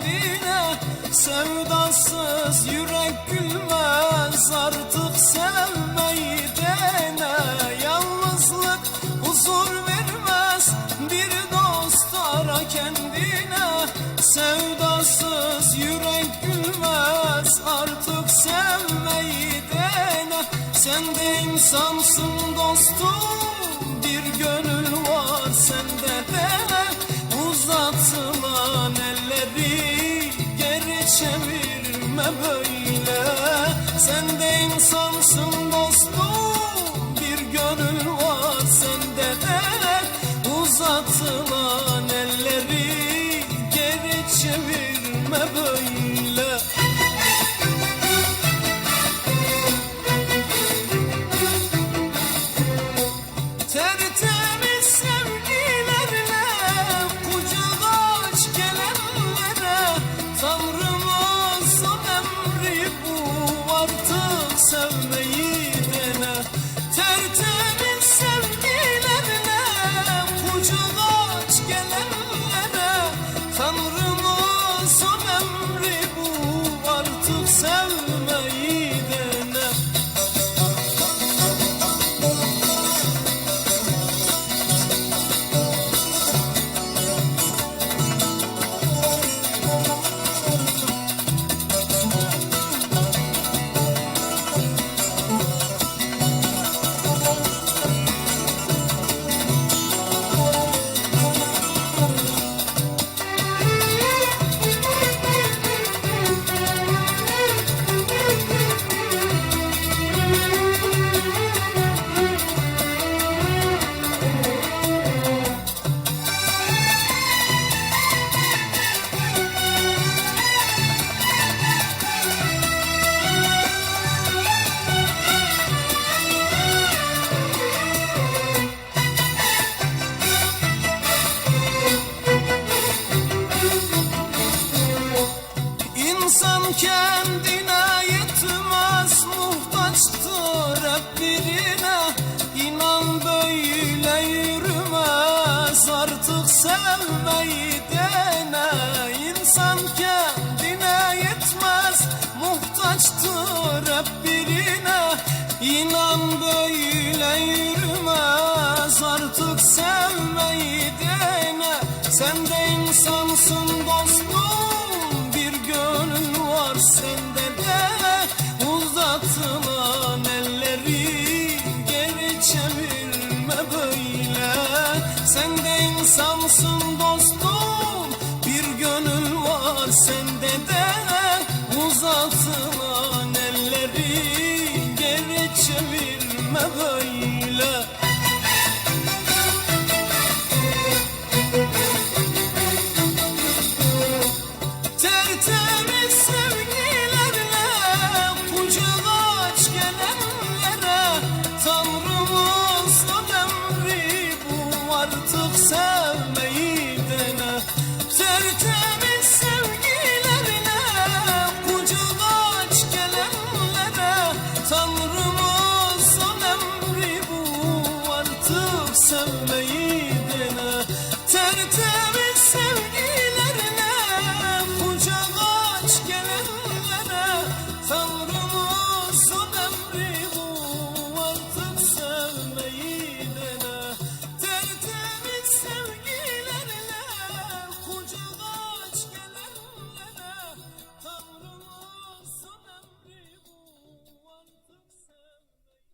kendine Sevdasız yürek gülmez artık sevmeyi dene. Yalnızlık huzur vermez bir dost ara kendine. Sevdasız yürek gülmez artık sevmeyi dene. Sen de insansın dostum bir gönül var sende. Böyle. Sen de insansın dostum Bir gönül var sende de. Uzatılan elleri geri çevirme böyle İnan böyle yürümez artık sevmeyi dene Sen de insansın dostum bir gönül var sende de. Uzatılan elleri geri çevirme böyle. Sen de insansın dostum bir gönül var sende de sen meydana Tertemiz sevgilerine Kucak aç gelenlere Savrulur